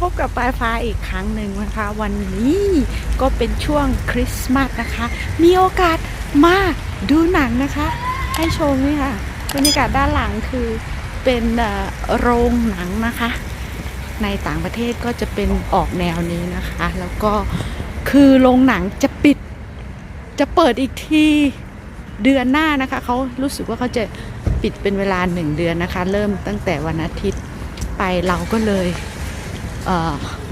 พบกับปลายฟ้าอีกครั้งหนึ่งนะคะ วันนี้ก็เป็นช่วงคริสต์มาสนะคะ มีโอกาสมาดูหนังนะคะ ให้ชมนี่ค่ะบรรยากาศด้านหลังคือเป็นโรงหนังนะคะ ในต่างประเทศก็จะเป็นออกแนวนี้นะคะ แล้วก็คือโรงหนังจะปิด จะเปิดอีกทีเดือนหน้านะคะเขารู้สึกว่าเขาจะปิดเป็นเวลาหนึ่งเดือนนะคะ เริ่มตั้งแต่วันอาทิตย์ไปเราก็เลย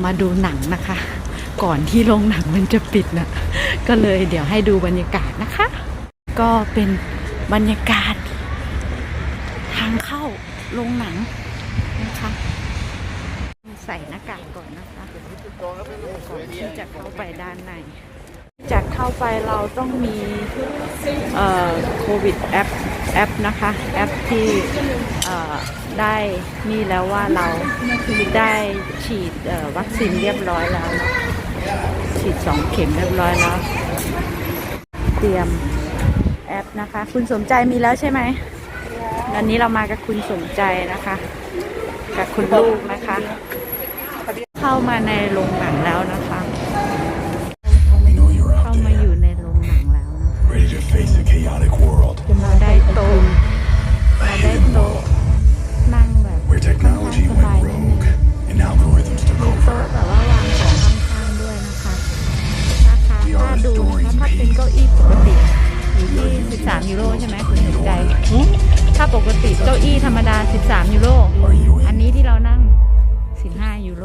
มาดูหนังนะคะ ก่อนที่โรงหนังมันจะปิดนะก็เลยเดี๋ยวให้ดูบรรยากาศนะคะ ก็เป็นบรรยากาศ ทางเข้าโรงหนังนะคะใส่หน้ากากก่อนนะคะก่อนที่จะเข้าไปด้านใน จากเข้าไปเราต้องมีโควิดแอปแอปนะคะแอปที่ได้นี่แล้วว่าเราได้ฉีดวัคซีนเรียบร้อยแล้วนะฉีดสองเข็มเรียบร้อยแล้วเตรียมแอปนะคะ คุณสมใจมีแล้วใช่ไหมวันนี้เรามากับคุณสมใจนะคะ กับคุณลูกนะคะ เข้ามาในโรงหนังแล้วนะคะ ปกติเก้าอี้ธรรมดา 13 ยูโร Are you อัน in? นี้ที่เรานั่ง 15 ยูโร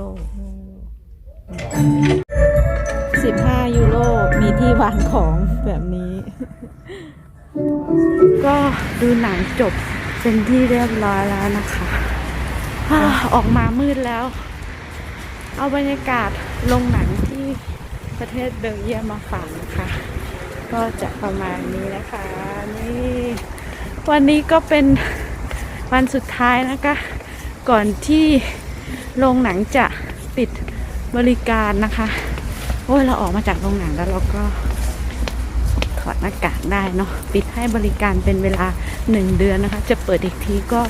15 ยูโร มีที่วางของแบบนี้ ก็ดูหนังจบเป็นที่เรียบร้อยแล้วนะคะอาออกมามืดแล้ว เอาบรรยากาศโรงหนังที่ประเทศเบลเยียมมาฝากนะคะ ก็จะประมาณนี้นะคะ นี่ วันนี้ก็เป็นวันสุดท้ายนะคะ ก่อนที่โรงหนังจะปิดบริการนะคะ โอ้ยเราออกมาจากโรงหนังแล้วเราก็ถอดหน้ากากได้เนาะปิดให้บริการเป็นเวลาหนึ่งเดือนนะคะ จะเปิดอีกทีก็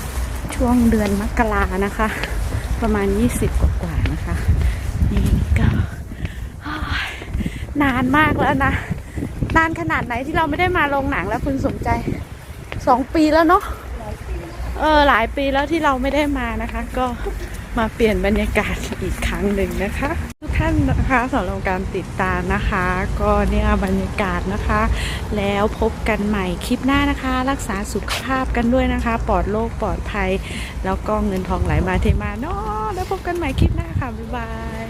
ช่วงเดือนมกรานะคะ ประมาณ 20 กว่าๆนะคะ นี่ก็นานมากแล้วนะ นานขนาดไหนที่เราไม่ได้มาโรงหนังแล้วคุณสมใจ สองปีแล้วเนาะเออหลายปีแล้วที่เราไม่ได้มานะคะ ก็มาเปลี่ยนบรรยากาศอีกครั้งหนึ่งนะคะ ทุกท่านนะคะสำหรับการติดตามนะคะ ก็เนี่ยบรรยากาศนะคะ แล้วพบกันใหม่คลิปหน้านะคะ รักษาสุขภาพกันด้วยนะคะ ปลอดโรคปลอดภัย แล้วก็เงินทองไหลมาเทมาเนาะแล้วพบกันใหม่คลิปหน้าค่ะบ๊ายบาย